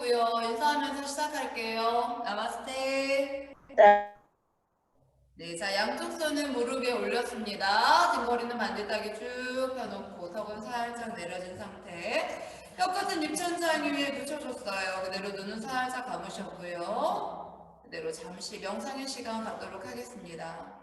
가볍고요. 인사하면서 시작할게요. 나마스테. 네. 네, 자 양쪽 손은 무릎 위에 올렸습니다. 등거리는 반듯하게 쭉 펴놓고 턱은 살짝 내려진 상태. 혀끝은 입천장 위에 붙여줬어요. 그대로 눈은 살짝 감으셨고요. 그대로 잠시 명상의 시간 갖도록 하겠습니다.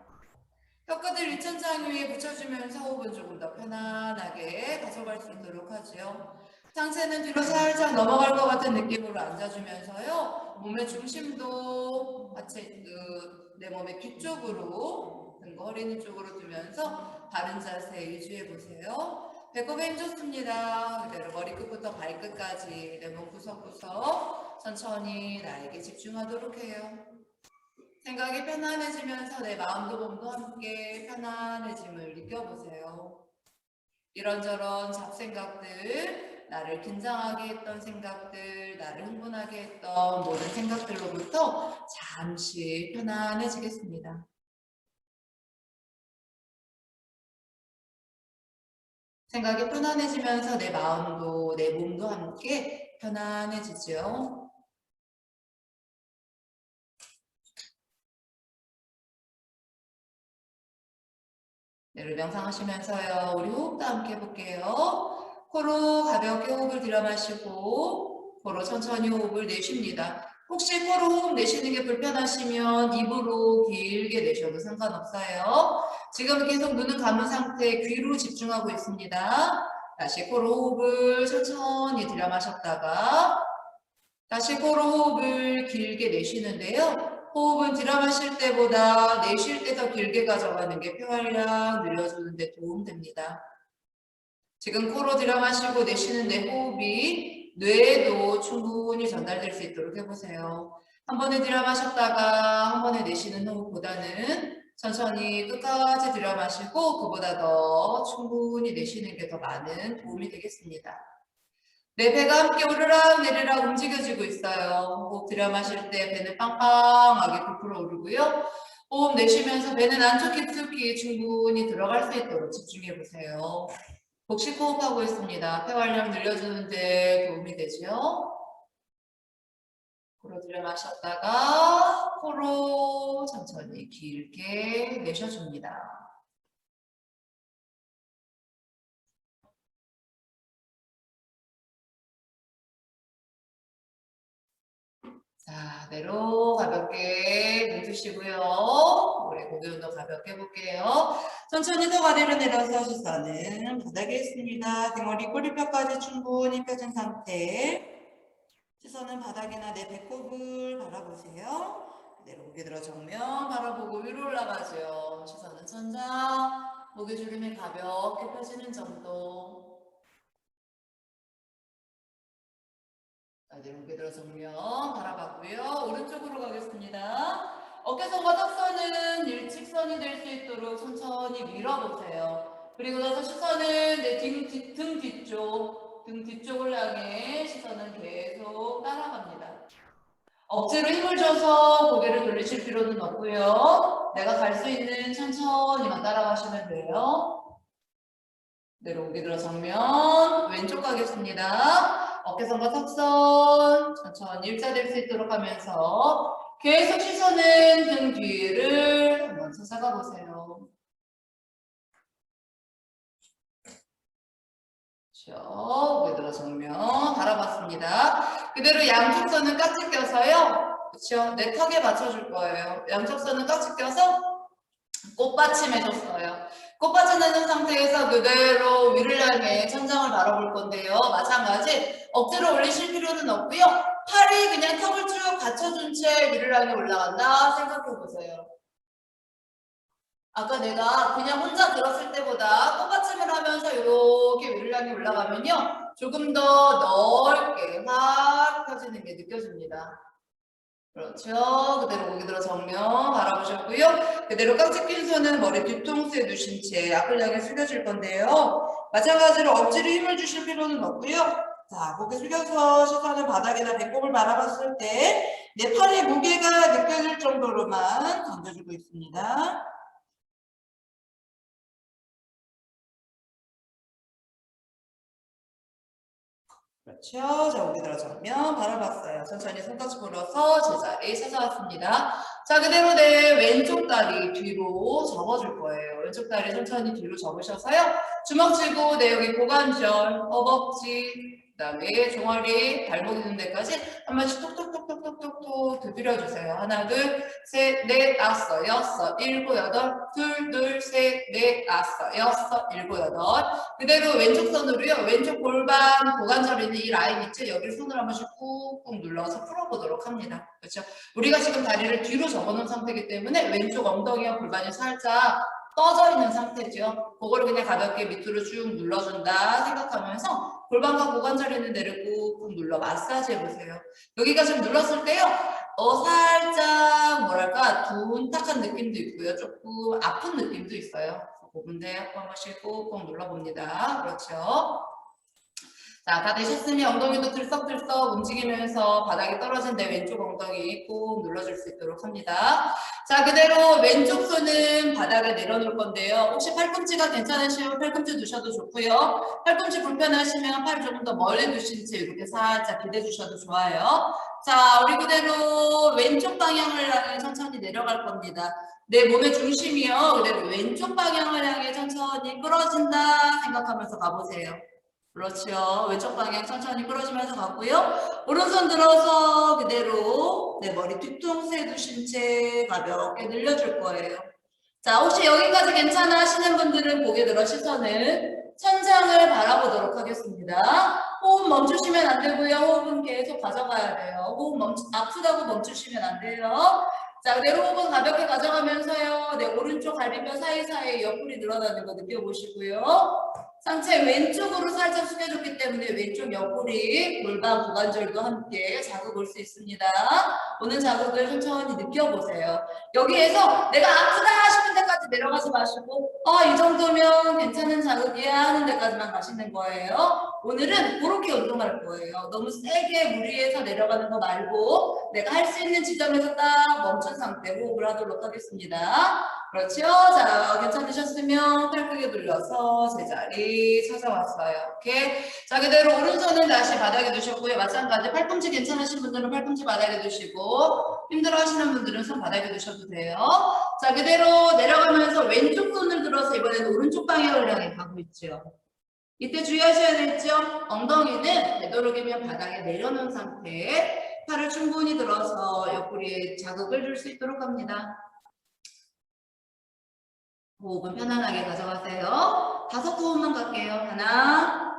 혀끝을 입천장 위에 붙여주면서 호흡은 조금 더 편안하게 가져갈 수 있도록 하지요. 상체는 뒤로 살짝 넘어갈 것 같은 느낌으로 앉아주면서요. 몸의 중심도 하체 그, 내 몸의 뒤쪽으로 등거 허리는 쪽으로 두면서 바른 자세 유지해 보세요. 배꼽에 힘 좋습니다. 그대로 머리끝부터 발끝까지 내 몸 구석구석 천천히 나에게 집중하도록 해요. 생각이 편안해지면서 내 마음도 몸도 함께 편안해짐을 느껴보세요. 이런저런 잡생각들, 나를 긴장하게 했던 생각들, 나를 흥분하게 했던 모든 생각들로부터 잠시 편안해지겠습니다. 생각이 편안해지면서 내 마음도 내 몸도 함께 편안해지죠. 내를 명상 하시면서요. 우리 호흡도 함께 해볼게요. 코로 가볍게 호흡을 들여 마시고 코로 천천히 호흡을 내쉽니다. 혹시 코로 호흡 내쉬는 게 불편하시면 입으로 길게 내셔도 상관없어요. 지금 계속 눈을 감은 상태 귀로 집중하고 있습니다. 다시 코로 호흡을 천천히 들여 마셨다가 다시 코로 호흡을 길게 내쉬는데요. 호흡은 들여 마실 때보다 내쉴 때 더 길게 가져가는 게 폐활량 늘려주는 데 도움됩니다. 지금 코로 들여 마시고 내쉬는 내 호흡이 뇌에도 충분히 전달될 수 있도록 해보세요. 한 번에 들여 마셨다가 한 번에 내쉬는 호흡보다는 천천히 끝까지 들여 마시고 그보다 더 충분히 내쉬는 게 더 많은 도움이 되겠습니다. 내 배가 함께 오르락 내리락 움직여지고 있어요. 호흡 들여 마실 때 배는 빵빵하게 부풀어 오르고요. 호흡 내쉬면서 배는 안쪽 깊숙이 충분히 들어갈 수 있도록 집중해 보세요. 복식 호흡하고 있습니다. 폐활량 늘려주는데 도움이 되죠. 코로 들여 마셨다가 코로 천천히 길게 내셔줍니다. 자, 내로 가볍게 눈 뜨시고요. 우리 고개 운동 가볍게 해볼게요. 천천히 더 아래로 내려서 시선은 바닥에 있습니다. 등허리 꼬리뼈까지 충분히 펴진 상태. 시선은 바닥이나 내 배꼽을 바라보세요. 그대로 고개 들어 정면 바라보고 위로 올라가죠. 시선은 천장, 목의 주름이 가볍게 펴지는 정도. 자, 고개 들어 정면 바라봤고요. 오른쪽으로 가겠습니다. 어깨선과 턱선은 일직선이 될 수 있도록 천천히 밀어보세요. 그리고 나서 시선은 내 등, 뒤쪽, 등 뒤쪽을 향해 시선은 계속 따라갑니다. 억지로 힘을 줘서 고개를 돌리실 필요는 없고요. 내가 갈 수 있는 천천히만 따라가시면 돼요. 내려 고개 들어 정면, 왼쪽 가겠습니다. 어깨선과 턱선 천천히 일자될 수 있도록 하면서 계속 시선은 등 뒤를 한번 찾아가 보세요. 그렇죠. 들어 정면 바라봤습니다. 그대로 양쪽 선은 깍지 껴서요. 그렇죠. 내 턱에 맞춰줄 거예요. 양쪽 선은 깍지 껴서 꽃받침 해줬어요. 꽃받침 하는 상태에서 그대로 위를 향해 천장을 바라볼 건데요. 마찬가지 억지로 올리실 필요는 없고요. 팔이 그냥 턱을 쭉 받쳐준 채 위를 향해 올라간다 생각해 보세요. 아까 내가 그냥 혼자 들었을 때보다 꽃받침을 하면서 이렇게 위를 향해 올라가면요. 조금 더 넓게 확 펴지는 게 느껴집니다. 그렇죠. 그대로 고개 들어 정면 바라보셨고요. 그대로 깍지 낀 손은 머리 뒤통수에 두신 채 향해 숙여줄 건데요. 마찬가지로 억지로 힘을 주실 필요는 없고요. 자, 고개 숙여서 시선을 바닥이나 배꼽을 바라봤을 때 내 팔의 무게가 느껴질 정도로만 던져주고 있습니다. 그렇죠. 자, 고개 들어서면 바라봤어요. 천천히 손까지 불어서 제자리 찾아왔습니다. 자, 그대로 내 왼쪽 다리 뒤로 접어줄 거예요. 왼쪽 다리 천천히 뒤로 접으셔서요. 주먹 쥐고 내 여기 고관절, 허벅지, 그다음에 종아리, 발목 있는 데까지 한 번씩 톡톡톡톡톡톡톡 두드려 주세요. 하나, 둘, 셋, 넷, 다섯, 여섯, 일곱, 여덟, 둘, 둘, 셋, 넷, 다섯, 여섯, 일곱, 여덟. 그대로 왼쪽 손으로요. 왼쪽 골반 고관절 있는 이 라인 있죠? 여기를 손으로 한 번씩 꾹꾹 눌러서 풀어보도록 합니다. 그렇죠? 우리가 지금 다리를 뒤로 접어놓은 상태이기 때문에 왼쪽 엉덩이와 골반이 살짝 떠져 있는 상태죠. 그거를 그냥 가볍게 밑으로 쭉 눌러준다 생각하면서 골반과 고관절 있는 데를 꾹꾹 눌러 마사지 해보세요. 여기가 지금 눌렀을 때요. 어, 살짝 뭐랄까 둔탁한 느낌도 있고요. 조금 아픈 느낌도 있어요. 그 부분들 한 번씩 꾹꾹 눌러봅니다. 그렇죠. 자, 다 되셨으면 엉덩이도 들썩들썩 움직이면서 바닥에 떨어진 내 왼쪽 엉덩이 꾹 눌러줄 수 있도록 합니다. 자, 그대로 왼쪽 손은 바닥에 내려놓을 건데요. 혹시 팔꿈치가 괜찮으시면 팔꿈치 두셔도 좋고요. 팔꿈치 불편하시면 팔 조금 더 멀리 두신 채 이렇게 살짝 기대 주셔도 좋아요. 자, 우리 그대로 왼쪽 방향을 향해 천천히 내려갈 겁니다. 내 몸의 중심이요. 그대로 왼쪽 방향을 향해 천천히 끌어진다 생각하면서 가보세요. 그렇죠. 왼쪽 방향 천천히 끌어주면서 가고요. 오른손 들어서 그대로 내 머리 뒤통수에 두신 채 가볍게 늘려줄 거예요. 자, 혹시 여기까지 괜찮아 하시는 분들은 고개 들어 시선을 천장을 바라보도록 하겠습니다. 호흡 멈추시면 안 되고요. 호흡은 계속 가져가야 돼요. 호흡 멈추, 아프다고 멈추시면 안 돼요. 자, 그대로 호흡은 가볍게 가져가면서요. 내 오른쪽 갈비뼈 사이사이 옆구리 늘어나는 거 느껴보시고요. 상체 왼쪽으로 살짝 숙여줬기 때문에 왼쪽 옆구리, 골반, 고관절도 함께 자극 올 수 있습니다. 오는 자극을 천천히 느껴보세요. 여기에서 내가 아프다 싶은 데까지 내려가지 마시고 아, 이 정도면 괜찮은 자극이야 하는 데까지만 가시는 거예요. 오늘은 그렇게 운동할 거예요. 너무 세게 무리해서 내려가는 거 말고 내가 할 수 있는 지점에서 딱 멈춘 상태 호흡을 하도록 하겠습니다. 그렇죠? 자, 괜찮으셨으면 팔 크게 돌려서 제자리 찾아왔어요. 오케이. 자, 그대로 오른손은 다시 바닥에 두셨고요. 마찬가지 팔꿈치 괜찮으신 분들은 팔꿈치 바닥에 두시고 힘들어 하시는 분들은 손 바닥에 두셔도 돼요. 자, 그대로 내려가면서 왼쪽 손을 들어서 이번에는 오른쪽 방향을 향해 가고 있죠. 이때 주의하셔야 되죠. 엉덩이는 되도록이면 바닥에 내려놓은 상태에 팔을 충분히 들어서 옆구리에 자극을 줄 수 있도록 합니다. 호흡은 편안하게 가져가세요. 다섯 호흡만 갈게요. 하나,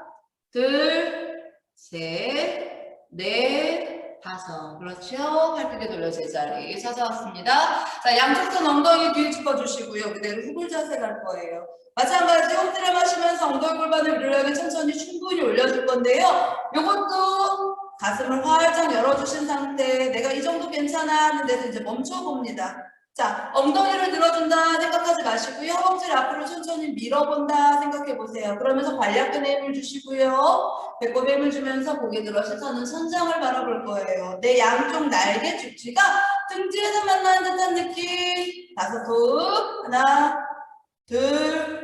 둘, 셋, 넷, 다섯. 그렇죠. 팔 크게 돌려 제자리 찾아왔습니다. 자, 양쪽 손 엉덩이 뒤에 짚어주시고요. 그대로 후불 자세 갈 거예요. 마찬가지 홈트를 마시면서 엉덩이 골반을 밀려게 천천히 충분히 올려줄 건데요. 요것도 가슴을 활짝 열어주신 상태 내가 이 정도 괜찮아 하는 데서 이제 멈춰봅니다. 자, 엉덩이를 들어준다 생각하지 마시고요. 허벅지를 앞으로 천천히 밀어본다 생각해 보세요. 그러면서 관략근에 힘을 주시고요. 배꼽에 힘을 주면서 고개 들어 시선은 천장을 바라볼 거예요. 내 양쪽 날개 축지가 등지에서 만나는 듯한 느낌. 다섯 후 하나, 둘,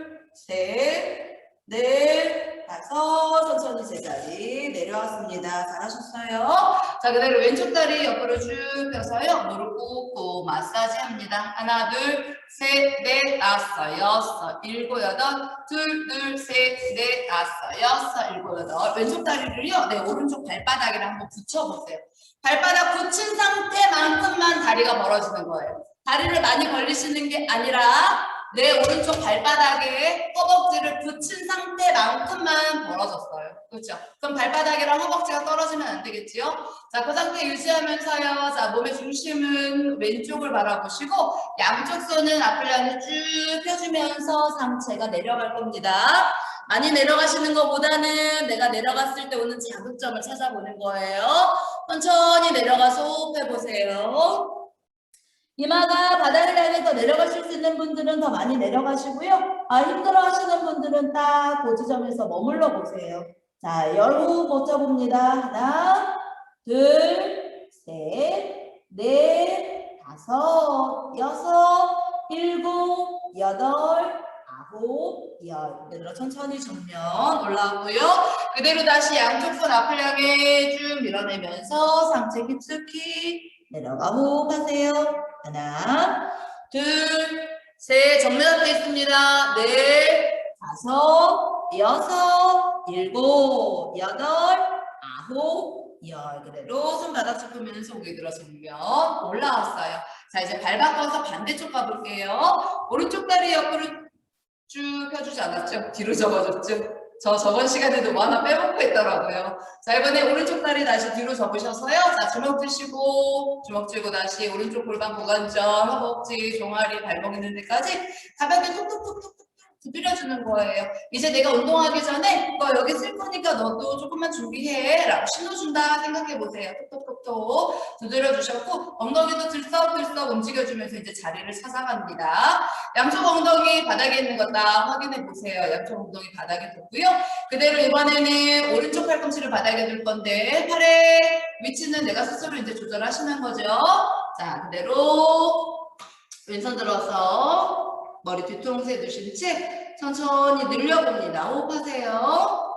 셋, 넷, 다섯. 천천히 제자리 내려왔습니다. 잘하셨어요. 자, 그대로 왼쪽 다리 옆으로 쭉 펴서요. 무릎 꿇고 마사지 합니다. 하나, 둘, 셋, 넷, 다섯, 여섯, 일곱, 여덟, 둘, 둘, 셋, 넷, 다섯, 여섯, 일곱, 여덟. 왼쪽 다리를요, 네, 오른쪽 발바닥이랑 한번 붙여보세요. 발바닥 붙인 상태만큼만 다리가 벌어지는 거예요. 다리를 많이 벌리시는 게 아니라 내 오른쪽 발바닥에 허벅지를 붙인 상태만큼만 벌어졌어요. 그렇죠? 그럼 발바닥이랑 허벅지가 떨어지면 안 되겠지요? 자, 그 상태 유지하면서요. 자, 몸의 중심은 왼쪽을 바라보시고 양쪽 손은 앞을 향해 쭉 펴주면서 상체가 내려갈 겁니다. 많이 내려가시는 것보다는 내가 내려갔을 때 오는 자극점을 찾아보는 거예요. 천천히 내려가서 호흡해보세요. 이마가 바닥을 향해서 내려가실 수 있는 분들은 더 많이 내려가시고요. 아, 힘들어 하시는 분들은 딱 그 지점에서 머물러 보세요. 자, 열호흡 버텨봅니다. 하나, 둘, 셋, 넷, 다섯, 여섯, 일곱, 여덟, 아홉, 열. 그대로 천천히 정면 올라오고요. 그대로 다시 양쪽 손 앞을 향해 쭉 밀어내면서 상체 깊숙이 내려가 호흡하세요. 하나, 둘, 셋. 정면 앞에 있습니다. 넷, 다섯, 여섯, 일곱, 여덟, 아홉, 열. 그대로 손바닥 짚으면서 고개 들어 정면 올라왔어요. 자, 이제 발 바꿔서 반대쪽 가볼게요. 오른쪽 다리 옆으로 쭉 펴주지 않았죠? 뒤로 접어줬죠? 저 저번 시간에도 뭐 하나 빼먹고 있더라고요. 자, 이번에 오른쪽 다리 다시 뒤로 접으셔서요. 자, 주먹 드시고, 주먹 쥐고 다시 오른쪽 골반 고관절, 허벅지, 종아리, 발목 있는 데까지 가볍게 톡톡톡톡톡 두드려주는 거예요. 이제 내가 운동하기 전에 너 여기 쓸 거니까 너도 조금만 준비해 라고 신호준다 생각해 보세요. 톡톡톡톡 두드려주셨고 엉덩이도 들썩들썩 움직여주면서 이제 자리를 찾아갑니다. 양쪽 엉덩이 바닥에 있는 거딱 확인해 보세요. 양쪽 엉덩이 바닥에 뒀고요. 그대로 이번에는 오른쪽 팔꿈치를 바닥에 둘 건데 팔의 위치는 내가 스스로 이제 조절하시는 거죠. 자 그대로 왼손 들어서 머리 뒤통수에 두신 채 천천히 늘려봅니다. 호흡하세요.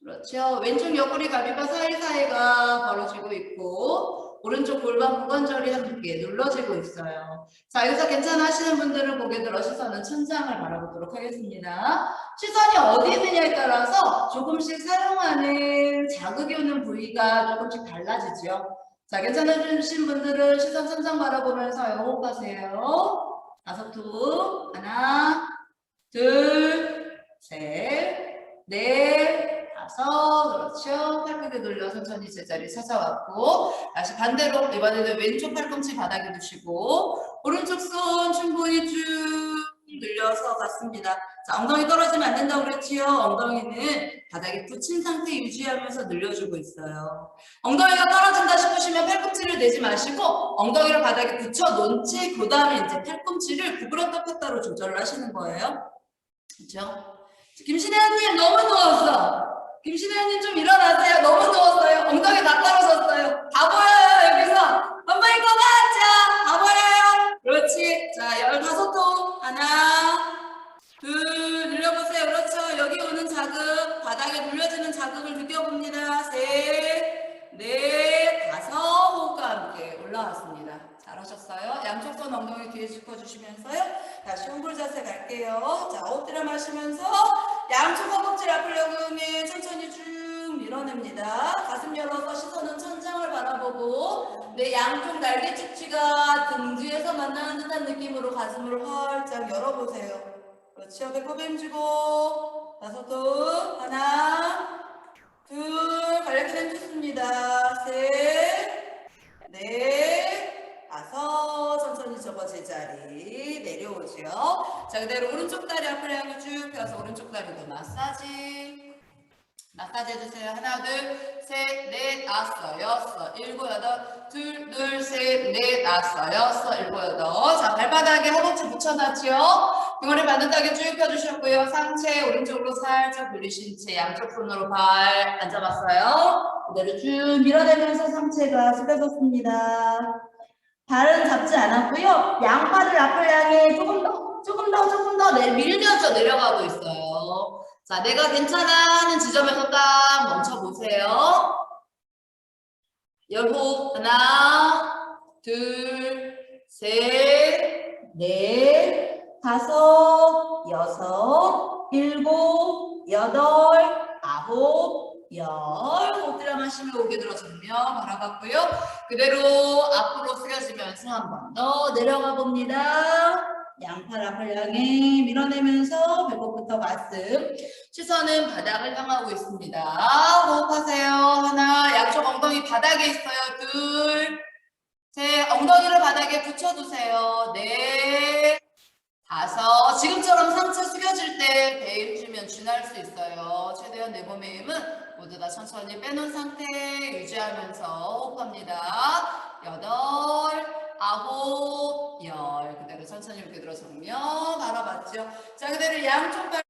그렇죠. 왼쪽 옆구리 가비가 사이사이가 벌어지고 있고 오른쪽 골반 무관절이 함께 눌러지고 있어요. 자 여기서 괜찮으시는 분들은 고개 들어 시선은 천장을 바라보도록 하겠습니다. 시선이 어디 있느냐에 따라서 조금씩 사용하는 자극이 오는 부위가 조금씩 달라지죠. 자 괜찮으신 분들은 시선 천장 바라보면서 호흡하세요. 다섯 두 하나 둘셋넷 다섯. 그렇죠. 팔굽게 돌려 천천히 제자리 찾아왔고 다시 반대로 이번에는 왼쪽 팔꿈치 바닥에 두시고 오른쪽 손 충분히 쭉 늘려서 갔습니다 자 엉덩이 떨어지면 안 된다고 그랬지요 엉덩이는 바닥에 붙인 상태 유지하면서 늘려주고 있어요 엉덩이가 떨어진다 싶으시면 팔꿈치를 내지 마시고 엉덩이를 바닥에 붙여 놓은 채 그 다음에 이제 팔꿈치를 구부렸다 폈다로 조절을 하시는 거예요. 그렇죠? 김신혜님 너무 누웠어. 김신혜님 좀 일어나세요. 너무 누웠어요. 엉덩이 다 떨어졌어요. 다 보여요 여기서. 엄마인 거 맞죠? 다 보여요. 그렇지. 자 열다섯 통 하나 둘 늘려보세요. 그렇죠. 여기 오는 자극 바닥에 눌려지는 자극을 느껴봅니다. 셋, 넷, 다섯 호흡과 함께 올라왔습니다. 잘하셨어요. 양쪽 손 엉덩이 뒤에 짚어주시면서요. 다시 홈볼 자세 갈게요. 자, 엎드려 마시면서 양쪽 허벅지 앞을 여기에 천천히 쭉 밀어냅니다. 가슴 열어서 시선은 천장을 바라보고 내 양쪽 날개 축지가 등 뒤에서 만나는 듯한 느낌으로 가슴을 활짝 열어보세요. 그렇죠. 배꼽 힘주고 다섯 둘 하나 둘 관략근 힘주습니다. 셋 넷, 다섯, 천천히 접어 제자리 내려오죠. 자, 그대로 오른쪽 다리 앞을 향해 쭉 펴서 오른쪽 다리도 마사지. 마사지 해주세요. 하나, 둘, 셋, 넷, 다섯, 여섯, 일곱, 여덟, 둘, 둘, 셋, 넷, 다섯, 여섯, 일곱, 여덟. 자, 발바닥에 허벅지 붙여놨죠? 등허리 바듯하게 쭉 펴주셨고요. 상체 오른쪽으로 살짝 돌리신 채 양쪽 손으로 발 앉아봤어요. 그대로 쭉 밀어내면서 상체가 숙여졌습니다. 발은 잡지 않았고요. 양팔을 앞을 향해 조금 더, 조금 더, 조금 더 내, 밀면서 내려가고 있어요. 자, 내가 괜찮아 하는 지점에서 딱 멈춰보세요. 열호흡 하나, 둘, 셋, 넷, 다섯, 여섯, 일곱, 여덟, 아홉, 열. 호흡들여 마시며 고개 들어 정면 바라봤고요. 그대로 앞으로 숙여지면서 한 번 더 내려가 봅니다. 양팔 앞을 향해 밀어내면서 배꼽부터 가슴. 시선은 바닥을 향하고 있습니다. 호흡하세요. 하나, 양쪽 엉덩이 바닥에 있어요. 둘, 셋, 엉덩이를 바닥에 붙여두세요. 넷, 다섯. 지금처럼 상체 숙여질 때배 힘주면 쥐날 수 있어요. 최대한 내 몸의 힘은 모두 다 천천히 빼놓은 상태 유지하면서 호흡 아홉, 열. 그대로 천천히 이렇게 들어서면 알아봤죠? 자, 그대로 양쪽 발